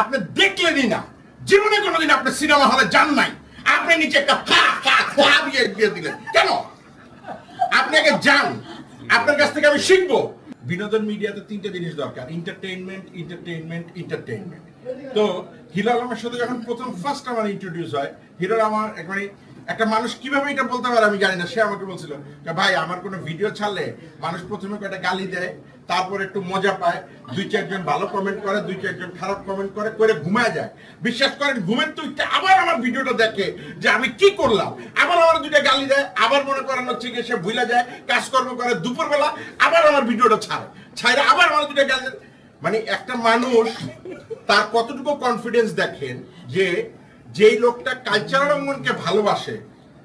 আপনি দেখলেনই না জীবনে কোনোদিন আপনি সিনেমা হলে যান নাই। আপনি নিচে একটা দিয়ে দিলেন। কেন? আপনি আগে যান। আপনার কাছ থেকে আমি শিখব। বিনোদন মিডিয়াতে তিনটে জিনিস দরকার। এন্টারটেইনমেন্ট এন্টারটেইনমেন্ট এন্টারটেইনমেন্ট তো হিরো আলমের সাথে যখন প্রথম ফার্স্ট আমার ইন্ট্রোডিউস হয় হিরো আমার একবারে একটা মানুষ কীভাবে এটা বলতে পারে আমি জানি না, সে আমাকে বলছিল যে, ভাই, আমার কোনো ভিডিও ছাড়লে মানুষ প্রথমে কয়েকটা গালি দেয়, তারপর একটু মজা পায়, দুই চারজন ভালো কমেন্ট করে, দুই চারজন খারাপ কমেন্ট করে করে ঘুমায় যায়। বিশ্বাস করেন, ঘুমের তো আবার আমার ভিডিওটা দেখে যে আমি কি করলাম। আবার আমার দুইটা গালি দেয়, আবার মনে করেন হচ্ছে গিয়ে সে ভুলে যায়, কাজকর্ম করে দুপুরবেলা, আবার আমার ভিডিওটা ছাড়ে। ছাড়ে আবার আমার দুইটা গালি দেয়। মানে একটা মানুষ তার কতটুকু কনফিডেন্স দেখেন যে যেই লোকটা কালচারাল অঙ্গনকে ভালোবাসে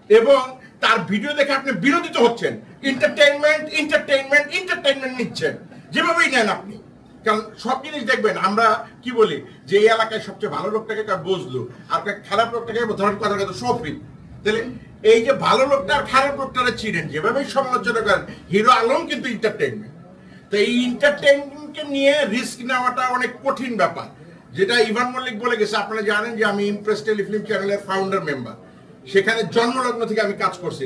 এবং তার ভিডিও দেখে আপনি বিরোধিত হচ্ছেন এন্টারটেইনমেন্ট এন্টারটেইনমেন্ট এন্টারটেইনমেন্ট নিচ্ছেন, যেভাবেই নেন আপনি। কারণ সব জিনিস দেখবেন, আমরা কি বলি, যে এই এলাকায় সবচেয়ে ভালো লোকটাকে বুঝলো, আর খারাপ লোকটাকে ধরেন কথা কথা সফি তাহলে এই যে ভালো লোকটা আর খারাপ লোকটারা চিনেন, যেভাবেই সমালোচনা করেন, হিরো আলম কিন্তু এন্টারটেইনমেন্ট তো এই এন্টারটেইনমেন্টকে নিয়ে রিস্ক নেওয়াটা অনেক কঠিন ব্যাপার। যেটা ইভান মল্লিক বলে গেছে, আপনারা জানেন যে আমি ইমপ্রেস টেলিফিল্ম চ্যানেলের ফাউন্ডার মেম্বার সেখানে জন্মলগ্ন থেকে আমি কাজ করছি।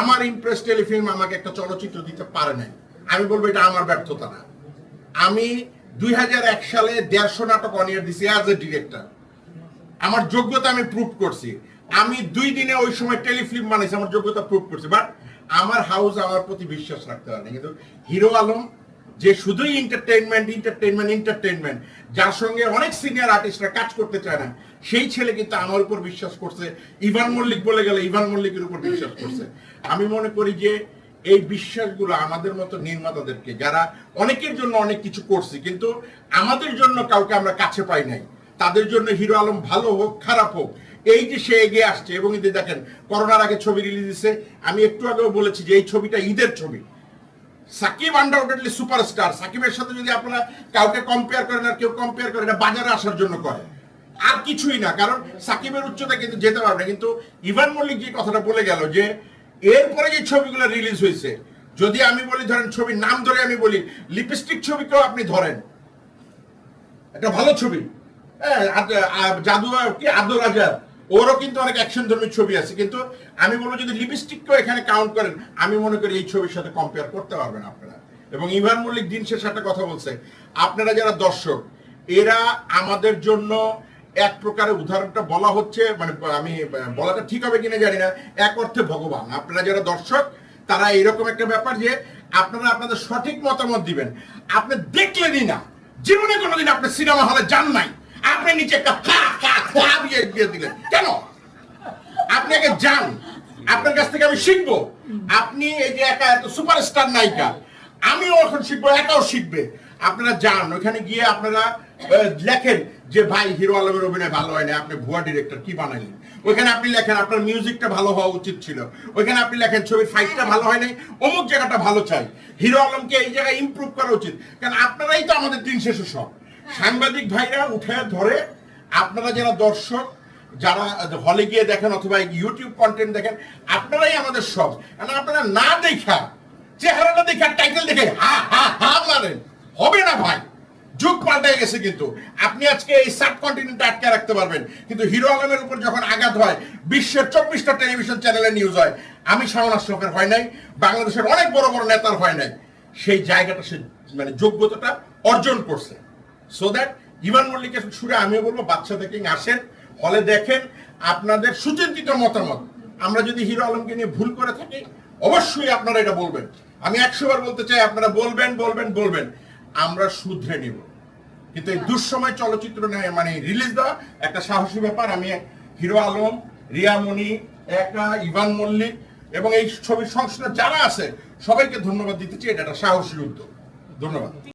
আমার ইমপ্রেস টেলিফিল্ম আমাকে একটা চলচ্চিত্র দিতে পারে নাই। আমি বলব এটা আমার ব্যর্থতা না। আমি দুই হাজার এক সালে দেড়শো নাটক অনিয়ার দিছি অ্যাজ এ ডিরেক্টর আমার যোগ্যতা আমি প্রুভ করছি। আমি দুই দিনে ওই সময় টেলিফিল্ম বানাইছি, আমার যোগ্যতা প্রুভ করছি। বাট আমার হাউস আমার প্রতি বিশ্বাস রাখতে পারে না কিন্তু হিরো আলম যে শুধুই এন্টারটেইনমেন্ট এন্টারটেইনমেন্ট এন্টারটেইনমেন্ট যার সঙ্গে অনেক সিনিয়র আর্টিস্টরা কাজ করতে চায় না, সেই ছেলে কিন্তু আমার উপর বিশ্বাস করছে, ইভান মল্লিক বলে গেলে ইভান মল্লিকের উপর বিশ্বাস করছে। আমি মনে করি যে এই বিশ্বাসগুলো আমাদের মতো নির্মাতাদেরকে, যারা অনেকের জন্য অনেক কিছু করছি, কিন্তু আমাদের জন্য কাউকে আমরা কাছে পাই নাই। তাদের জন্য হিরো আলম ভালো হোক, খারাপ হোক, এই যে সে এগিয়ে আসছে, এবং ঈদে দেখেন, করোনার আগে ছবি রিলিজ দিচ্ছে আমি একটু আগেও বলেছি যে এই ছবিটা ঈদের ছবি। সাকিব আনডাউটেডলি সুপারস্টার সাকিবের সাথে যদি আপনারা কাউকে কম্পেয়ার করেন আর কেউ কম্পেয়ার করেন, এটা বাজারে আসার জন্য করে। আর কিছুই না, কারণ সাকিবের উচ্চতা কিন্তু যেতে পারবে কিন্তু ইভান মল্লিক যে কথাটা বলে গেল যে, এরপরে যে ছবিগুলো রিলিজ হয়েছে, যদি আমি বলি, ধরেন ছবির নাম ধরে আমি বলি লিপস্টিক ছবিকেও আপনি ধরেন। একটা ভালো ছবি। হ্যাঁ জাদু কি? আদর রাজা ওরও কিন্তু অনেক অ্যাকশন ধর্মী ছবি আছে, কিন্তু আমি বলব যদি লিপস্টিককেও এখানে কাউন্ট করেন, আমি মনে করি এই ছবির সাথে কম্পেয়ার করতে পারবেন আপনারা। এবং ইভান মল্লিক দিন শেষে একটা কথা বলছে, আপনারা যারা দর্শক, এরা আমাদের জন্য এক প্রকারের উদাহরণটা বলা হচ্ছে মানে আমি, বলাটা ঠিক হবে কিনা জানি না, এক অর্থে ভগবান। আপনারা যারা দর্শক, তারা এরকম একটা ব্যাপার যে আপনারা আপনাদের সঠিক মতামত দিবেন। আপনি দেখলেনই না। জীবনে কোনোদিন আপনি সিনেমা হলে যান নাই। আপনি নিচে একটা দিয়ে দিলেন। কেন? আপনি আগে যান। আপনার কাছ থেকে আমি শিখব। আপনি এই যে একা এত সুপারস্টার নায়িকা, আমিও এখন শিখব, একাও শিখবে। আপনারা যান। ওখানে গিয়ে আপনারা লেখেন যে, ভাই, হিরো আলমের অভিনয় ভালো হয় না আপনি ভুয়া ডিরেক্টর কি বানাইলেন? ওইখানে আপনি লেখেন, আপনার মিউজিকটা ভালো হওয়া উচিত ছিল। ওইখানে আপনি লেখেন ছবির ফাইটটা ভালো হয় নাই অমুক জায়গাটা ভালো চাই। হিরো আলমকে এই জায়গায় ইমপ্রুভ করা উচিত। কারণ আপনারাই তো আমাদের দিন শেষে সব। সাংবাদিক ভাইরা উঠে ধরে, আপনারা যারা দর্শক, যারা হলে গিয়ে দেখেন অথবা ইউটিউব কন্টেন্ট দেখেন, আপনারাই আমাদের সব। আপনারা না দেখা, চেহারাটা দেখে টাইটেল দেখে হা হা হা মারেন। হবে না ভাই। যুগ পাল্টে গেছে কিন্তু। আপনি আজকে এই সাব কন্টিনেন্টে আটকে রাখতে পারবেন। কিন্তু হিরো আলমের উপর যখন আঘাত হয়, বিশ্বের চব্বিশটা টেলিভিশন চ্যানেলে নিউজ হয়। আমি শাওন আশরফের হয় নাই, বাংলাদেশের অনেক বড় বড় নেতার হয় নাই। সেই জায়গাটা সে মানে যোগ্যতাটা অর্জন করছে। সো দ্যাট ইমান মল্লিকের সুরে আমিও বলব বাচ্চা থেকে আসেন। হলে দেখেন আপনাদের সুচিন্তিত মতামত। আমরা যদি হিরো আলমকে নিয়ে ভুল করে থাকি, অবশ্যই আপনারা এটা বলবেন। আমি একশো বার বলতে চাই, আপনারা বলবেন বলবেন বলবেন। আমরা শুধরে নিব। কিন্তু এই দুঃসময় চলচ্চিত্র নিয়ে মানে রিলিজ দেওয়া একটা সাহসী ব্যাপার। আমি হিরো আলম, রিয়ামণি, একা, ইভান মল্লিক এবং এই ছবির সংস্থা যারা আছে, সবাইকে ধন্যবাদ দিতে চাই, এটা একটা সাহসী উদ্যোগ। ধন্যবাদ।